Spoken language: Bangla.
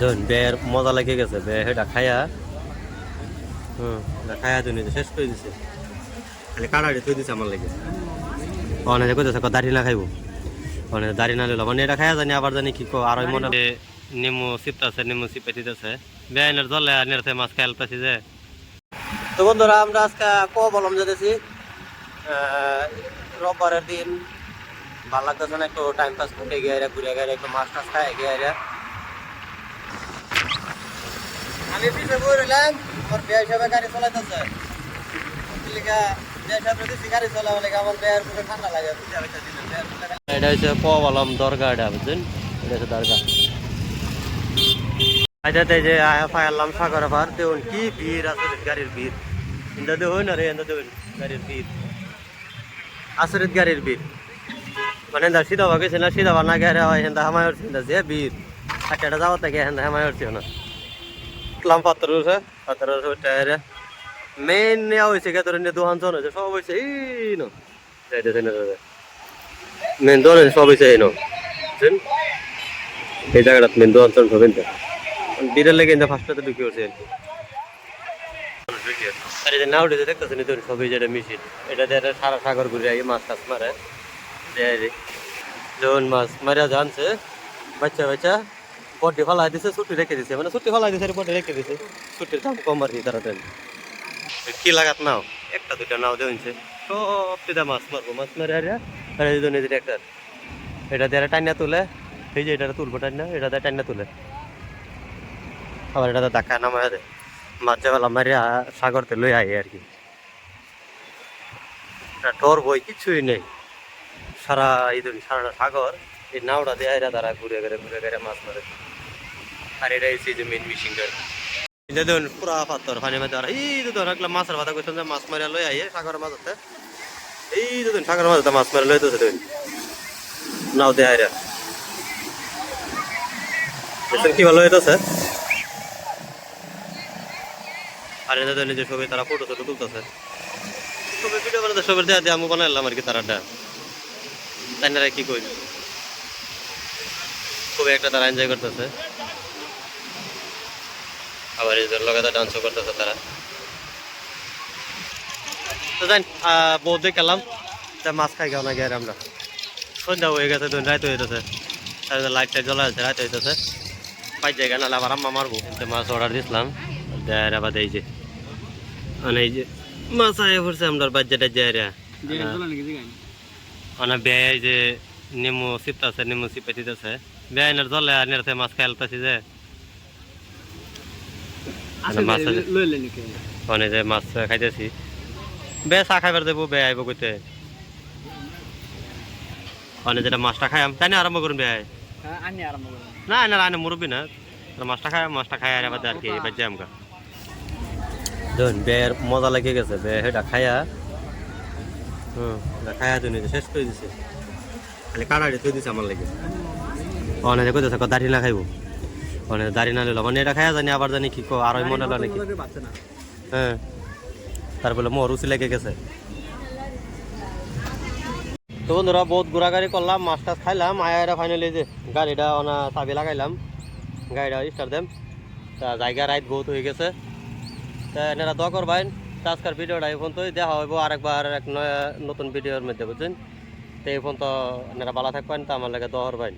ধরুন বেয়ের মজা লেগে গেছে বে সেটা খায়া। হুম এটা খায়া শেষ করে দিছে। খালি কাড়াড়ি থই দিছে আমার লেগে। অনেক কইতেছে ক দাড়ি না খাইবো? অনেক দাড়ি না লিলো মানে এটা খায়া জানি আবার জানি কি কো আর ওই মনে নিমু চিপতাছে নিমু চিপে দিতেছে। বেআইনের জলে আর নেড়তে মাছ খেলতেছি যে। তো বন্ধুরা আমরা আজকে ক বলম যেতেছি রোববারের দিন ভালো লাগতেছে না একটু টাইম পাস করতে গিয়ে ঘুরে গেলে একটু মাছ টাছ খাই গিয়ে আমি পিছে বই আমার বিয়া হিসাবে গাড়ি চলাইতেছে। আরে আসরিত গাড়ির মানে সিধা ভাগে ছিল সিধা বানা গেরে হয় হেন্দা হামায় যে ভিড়। আচ্ছা যাওয়া থেকে হেন্দা হামায় উঠছে না লাম পাত্র আছে পাত্র টায়ারে মেন নেওয়া হয়েছে কে তোর দোকান চন হয়েছে সব হয়েছে এই নো যাইতেছে না মেন দোকান হয়েছে সব হয়েছে এই নো বুঝছেন এই জায়গাটা মেন দোকান চন সব কিন্তু বিড়াল লেগে কিন্তু ফার্স্টটাতে ঢুকে উঠছে আর কি আর যে নাও উঠেছে দেখতেছেন এই সবই যেটা মেশিন এটা দিয়ে সারা সাগর ঘুরে আই মাছ টাছ মারে যখন মাছ মারিয়া জানছে বাচ্চা বাচ্চা বডি ফেলাই দিছে, ছুটি রেখে দিছে। মানে ছুটি ফেলাই দিছে, বডি রেখে দিছে। ছুটির দাম কম আর কি তাড়াতাড়ি কি লাগাত নাও? একটা, দুইটা নাও দেউনছে সব তিদা মাছ মারবো, মাছ মারে আর আর এই জন্য ট্র্যাক্টর এটা দিয়ে টাইনা তুলে। এই যে এটা তুলবো টাইনা, এটা দিয়ে টাইনা তুলে। আবার এটা ধাক্কা নামায় দেয় মাছ যাবেলা মারিয়া, সাগরতে লই আই আর কি। টর বই, কিছুই নেই। সারা এই সারা সাগর। এই নাওটা দিয়ে এরা তারা ঘুরে ঘুরে ঘুরে ঘুরে মাছ মারে আর এটা হচ্ছে যে মেন মিশিং এটা দেখুন, পুরা পাথর পানি আর এই মাছের কথা কইছেন যে মাছ মারিয়া লই আইয়ে সাগরের মাঝতে। এই দেখুন, সাগরের মাঝতে মাছ মারি লই দেখুন। নাও দিয়ে আইরা। দেখুন কি ভালো হইতেছে? সবাই তারা ফটো ফটো তুলতেছে। সবাই ভিডিও বানাতে সবের দেয়া দিয়ে আমি বানাইলাম আর কি তারাটা। তাই কি কই খুব একটা তারা এনজয় করতেছে। আবার এদের লগাতার ডান্সও করতেছে তারা। তো জান বউ দেখালাম তা মাছ খাই গাও না গিয়ে আমরা? সন্ধ্যা হয়ে গেছে তো রাত হয়ে যেতেছে লাইট টাইট জ্বলা আছে রাত হইতেছে পাই জায়গা নাহলে আবার আম্মা মারবো। তো মাছ অর্ডার দিছিলাম দেয় আবার এই যে। মানে এই যে মাছ আয় পড়ছে আমরা বাজ্যাটা যায় অনেক বেয়াই যে নেমু চিপতাছে নেমু চিপে দিতেছে। বেআইনের জলে আর মাছ খেলতেছি যে। মাছ মানে যে মাছ খাইতেছি। বে চা খাইবার দেবো বে আইব কইতে। যেটা মাছটা খাইম তাই না আরম্ভ করুন বে না মুরব্বী না। মাছটা খাই মাছটা খাই আর আর কি এবার যাই আমকা ধরুন বেয়ের মজা লেগে গেছে। বে সেটা খায়া হুম খায়া তুই শেষ করে দিছে। খালি কাড়াড়ি থই দিছে আমার লেগে। অনেক কইতেছে ক দাড়ি না খাইবো অনেক দাড়ি না লিলো মানে এটা খায়া জানি, আবার জানি কি আর ওই মনে নাকি। হ্যাঁ। তারপরে মোর রুচি লেগে গেছে। তো বন্ধুরা, বহুত ঘোরাঘুরি করলাম, মাছ টাছ খাইলাম, আয়া ফাইনালি যে গাড়িটা ওনা চাবি লাগাইলাম। গাড়িটা স্টার্ট দেম। তা জায়গা রাইট বহুত হয়ে গেছে। তা এনারা দোয়া করবেন, তা আজকের ভিডিওটা এই পর্যন্তই। দেখা হইব আরেকবার এক নতুন ভিডিওর মধ্যে, বুঝছেন? তো এই পর্যন্ত এনারা ভালো থাকবেন, তা আমার লাগে দোয়া করবেন।